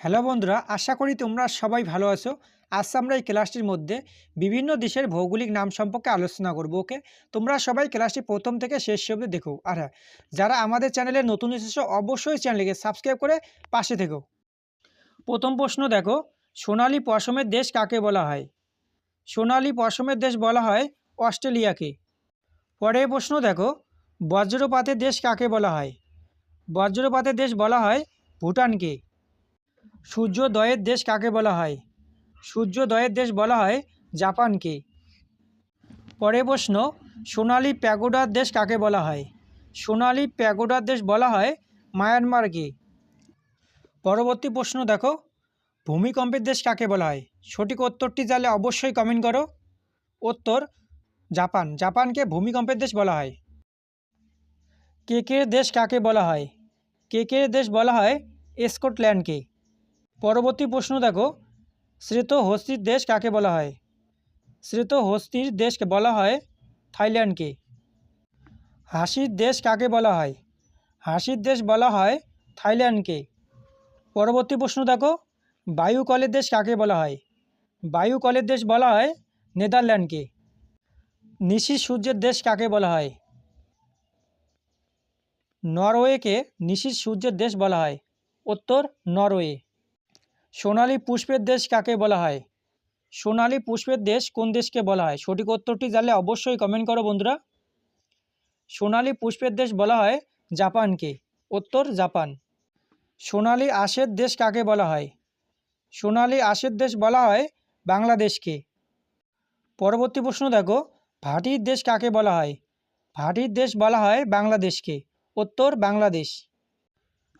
Hello বন্ধুরা, আশা করি তোমরা সবাই ভালো আছো। আজ আমরা এই ক্লাসটির মধ্যে বিভিন্ন দেশের ভৌগোলিক নাম সম্পর্কে আলোচনা করব, ওকে? তোমরা সবাই ক্লাসটি প্রথম থেকে শেষ অবধি দেখো। আর হ্যাঁ যারা আমাদের চ্যানেলে নতুন এসেছ, অবশ্যই চ্যানেলকে সাবস্ক্রাইব করে পাশে থেকো। প্রথম প্রশ্ন দেখো, সোনালি পশমের দেশ কাকে বলা হয়? সোনালি পশমের দেশ বলা হয় অস্ট্রেলিয়াকে। পরের প্রশ্ন দেখো, বজ্রপাতের দেশ কাকে বলা হয়? বজ্রপাতের দেশ বলা হয় ভুটানকে। সূর্যোদয়ের দেশ কাকে বলা হয়? সূর্যোদয়ের দেশ বলা হয় জাপানকে। পরের প্রশ্ন, সোনালি প্যাগোডার দেশ কাকে বলা হয়? সোনালি প্যাগোডার দেশ বলা হয় মায়ানমারকে। পরবর্তী প্রশ্ন দেখো, ভূমিকম্পের দেশ কাকে বলা হয়? সঠিক উত্তরটি জানলে অবশ্যই কমেন্ট করো। উত্তর, জাপান। জাপানকে ভূমিকম্পের দেশ বলা হয়। কেকের দেশ কাকে বলা হয়? কেকের দেশ বলা হয় স্কটল্যান্ডকে। পরবর্তী প্রশ্ন দেখো। শ্রেত হস্তির দেশ কাকে বলা হয়? শ্রেত হস্তির দেশকে বলা হয় থাইল্যান্ডকে। হাসির দেশ কাকে বলা হয়? হাসির দেশ বলা হয় থাইল্যান্ডকে। পরবর্তী প্রশ্ন দেখো। বায়ু কলের দেশ কাকে বলা হয়? বায়ু কলের দেশ বলা হয় নেদারল্যান্ডকে। নিশি সূর্যের দেশ কাকে বলা হয়? নরওয়েকে নিশির সূর্যের দেশ বলা হয়। উত্তর নরওয়ে। সোনালী পুষ্পের দেশ কাকে বলা হয়? সোনালী পুষ্পের দেশ কোন দেশকে বলা হয়? সঠিক উত্তরটি জানলে অবশ্যই কমেন্ট করো বন্ধুরা। সোনালী পুষ্পের দেশ বলা হয় জাপানকে। উত্তর, জাপান। সোনালী আশের দেশ কাকে বলা হয়? সোনালী আশের দেশ বলা হয় বাংলাদেশকে। পরবর্তী প্রশ্ন দেখো, ভাটির দেশ কাকে বলা হয়? ভাটির দেশ বলা হয় বাংলাদেশকে। উত্তর, বাংলাদেশ।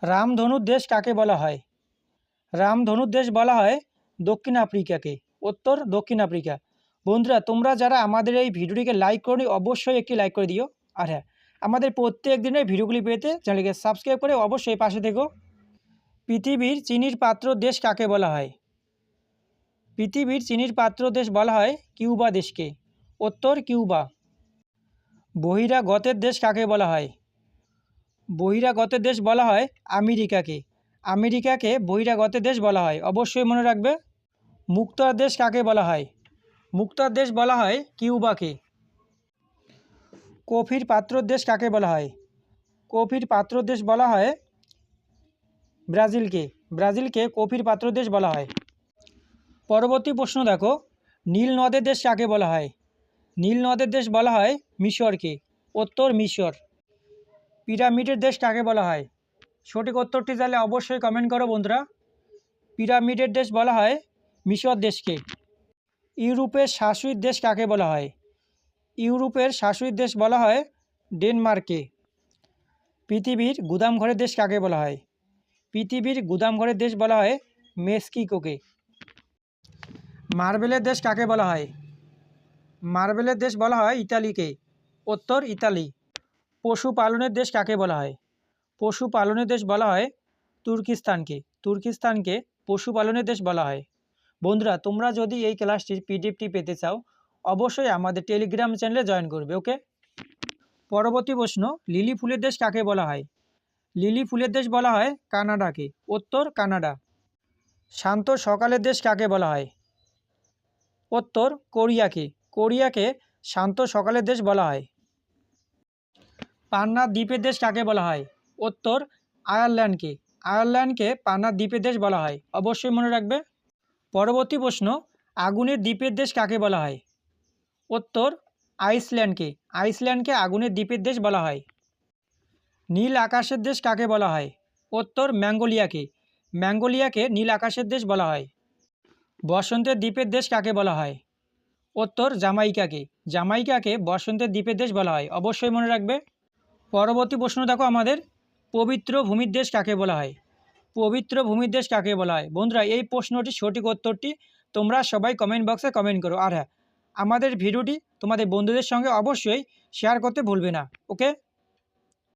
রামধনুর দেশ কাকে বলা হয়? রামধনুর দেশ বলা হয় দক্ষিণ আফ্রিকাকে, উত্তর দক্ষিণ আফ্রিকা। বন্ধুরা, তোমরা যারা আমাদের এই ভিডিওটিকে লাইক করনি, অবশ্যই একটি লাইক করে দিও। আর হ্যাঁ আমাদের প্রত্যেক দিনের ভিডিওগুলি পেতে চ্যানেলকে সাবস্ক্রাইব করে অবশ্যই পাশে থেকো। পৃথিবীর চিনির পাত্র দেশ কাকে বলা হয়? পৃথিবীর চিনির পাত্র দেশ বলা হয় কিউবা দেশকে। উত্তর কিউবা। বহিরাগতের দেশ কাকে বলা হয়? বহিরাগতের দেশ বলা হয় আমেরিকাকে। আমেরিকাকে বহিরাগতের দেশ বলা হয়। অবশ্যই মনে রাখবে, মুক্তার দেশ কাকে বলা হয়? মুক্তার দেশ বলা হয় কিউবাকে। কফির পাত্র দেশ কাকে বলা হয়? কফির পাত্র দেশ বলা হয় ব্রাজিলকে। ব্রাজিলকে কফির পাত্র দেশ বলা হয়। পরবর্তী প্রশ্ন দেখো, নীল নদের দেশ কাকে বলা হয়? নীল নদের দেশ বলা হয় মিশরকে। উত্তর মিশর। পিরামিডের দেশ কাকে বলা হয়? সঠিক উত্তরটি জানলে অবশ্যই কমেন্ট করো বন্ধুরা। পিরামিডের দেশ বলা হয় মিশর দেশকে। ইউরোপের শাশুড়ির দেশ কাকে বলা হয়? ইউরোপের শাশুড়ির দেশ বলা হয় ডেনমার্কে। পৃথিবীর গুদামঘরের দেশ কাকে বলা হয়? পৃথিবীর গুদামঘরের দেশ বলা হয় মেক্সিকোকে। মার্বেলের দেশ কাকে বলা হয়? মার্বেলের দেশ বলা হয় ইতালিকে। উত্তর ইতালি। পশুপালনের দেশ কাকে বলা হয়? পশুপালনের দেশ বলা হয় তুর্কিস্তানকে। তুর্কিস্তানকে পশুপালনের দেশ বলা হয়। বন্ধুরা, তোমরা যদি এই ক্লাসটির পিডিএফটি পেতে চাও, অবশ্যই আমাদের টেলিগ্রাম চ্যানেলে জয়েন করবে, ওকে? পরবর্তী প্রশ্ন, লিলি ফুলের দেশ কাকে বলা হয়? লিলি ফুলের দেশ বলা হয় কানাডাকে। উত্তর, কানাডা। শান্ত সকালের দেশ কাকে বলা হয়? উত্তর, কোরিয়াকে। কোরিয়াকে শান্ত সকালের দেশ বলা হয়। পান্না দ্বীপের দেশ কাকে বলা হয়? উত্তর আয়ারল্যান্ডকে। আয়ারল্যান্ডকে পান্না দ্বীপের দেশ বলা হয়। অবশ্যই মনে রাখবে। পরবর্তী প্রশ্ন, আগুনের দ্বীপের দেশ কাকে বলা হয়? উত্তর, আইসল্যান্ডকে। আইসল্যান্ডকে আগুনের দ্বীপের দেশ বলা হয়। নীল আকাশের দেশ কাকে বলা হয়? উত্তর, ম্যাঙ্গোলিয়াকে। ম্যাঙ্গোলিয়াকে নীল আকাশের দেশ বলা হয়। বসন্তের দ্বীপের দেশ কাকে বলা হয়? উত্তর, জামাইকাকে। জামাইকাকে বসন্তের দ্বীপের দেশ বলা হয়। অবশ্যই মনে রাখবে। পরবর্তী প্রশ্ন দেখো আমাদের। পবিত্র ভূমির দেশ কাকে বলা হয়? পবিত্র ভূমির দেশ কাকে বলা হয়? বন্ধুরা, এই প্রশ্নটি সঠিক উত্তরটি তোমরা সবাই কমেন্ট বক্সে কমেন্ট করো। আর হ্যাঁ আমাদের ভিডিওটি তোমাদের বন্ধুদের সঙ্গে অবশ্যই শেয়ার করতে ভুলবে না। ওকে